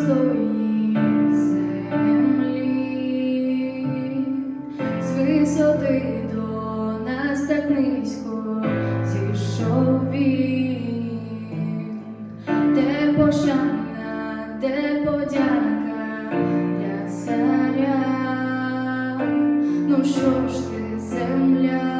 простої землі, з висоти до нас так низько де пошана, де подяка для царя, ну що ж ти земля?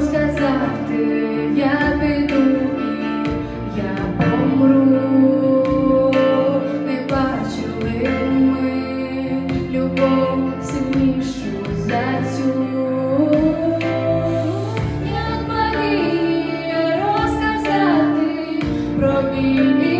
сказати, я піду я помру, не бачили ми любов сильнішу за цю. Як Марія розказати про вільні.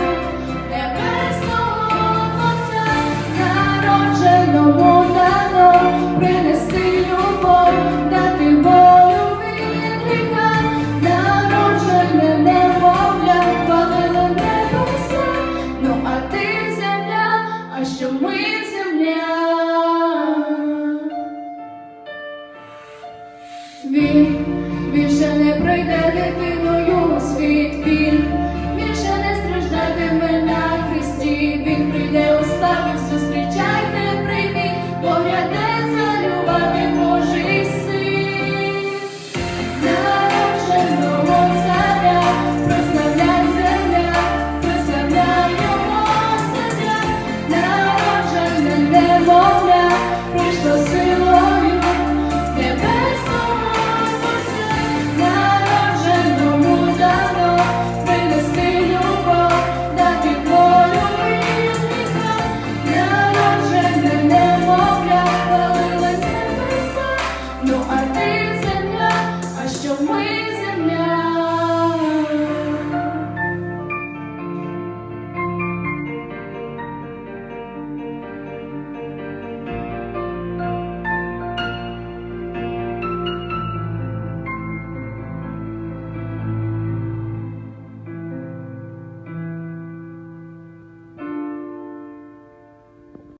wisdom now.